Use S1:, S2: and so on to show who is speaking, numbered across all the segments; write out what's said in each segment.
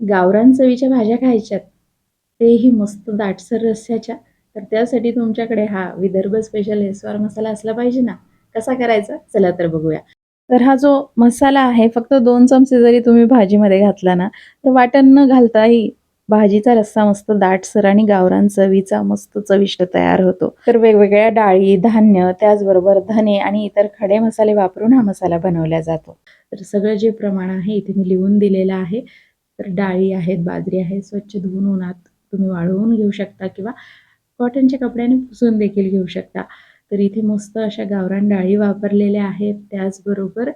S1: गावरान चवीच्या भाज्या खायच्यात. तेही मस्त दाटसर रस्स्याच्या. तर त्यासाठी तुमच्याकडे हा विदर्भ स्पेशल एसवार मसाला असला पाहिजे ना? कसा करायचा? चला तर बघूया. तर हा जो मसाला आहे फक्त दोन चमचे जरी तुम्ही भाजीमध्ये घातला ना तर वाटण न घालताही भाजीचा रस्सा मस्त दाटसर आणि गावरान चवीचा मस्त चविष्ट तयार होतो. तर वेगवेगळ्या डाळी धान्य त्याचबरोबर धने आणि इतर खडे मसाले वापरून हा मसाला बनवला जातो. तर सगळं जे प्रमाण आहे इथे मी लिहून दिलेलं आहे. तर डाळी आहेत बाजरी आहे स्वच्छ धुवून उन्हात तुम्ही वाळवून घेऊ शकता किंवा कॉटनच्या कपड्याने पुसून देखील घेऊ शकता. तर इथे मस्त अशा गावरान डाळी वापरलेल्या आहेत. त्याचबरोबर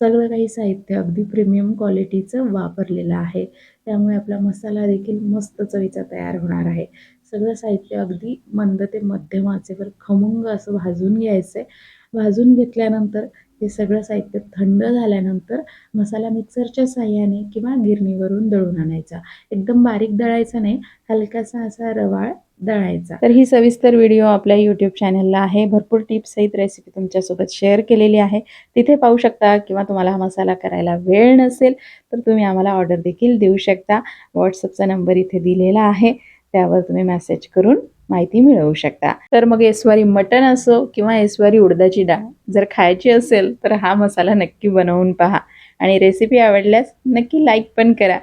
S1: सगळं काही साहित्य अगदी प्रीमियम क्वालिटीचं वापरलेलं आहे. त्यामुळे आपला मसाला देखील मस्त चवीचा तयार होणार आहे. सगळं साहित्य अगदी मंद ते मध्यम आचेवर खमंग असं भाजून घ्यायचं आहे भाजून घेतल्यानंतर हे सगळं साहित्य थंड झाल्यानंतर मसाला मिक्सरच्या साह्याने किंवा गिरणीवरून दळून आणायचा. एकदम बारीक दळायचा नाही हलकासा असा रवाळ दळायचा. तर ही सविस्तर व्हिडिओ आपल्या यूट्यूब चॅनलला आहे. भरपूर टिप्स सहित रेसिपी तुमच्यासोबत शेअर केलेली आहे. तिथे पाहू शकता किंवा तुम्हाला हा मसाला करायला वेळ नसेल तर तुम्ही आम्हाला ऑर्डर देखील देऊ शकता. व्हॉट्सअपचा नंबर इथे दिलेला आहे. त्यावर तुम्ही मेसेज करून माहिती मिळवू शकता. तर मग एसवारी मटण असो किंवा एसवारी उडदाची डाळ जर खायची असेल तर हा मसाला नक्की बनवून पहा. आणि रेसिपी आवडल्यास नक्की लाईक पण करा.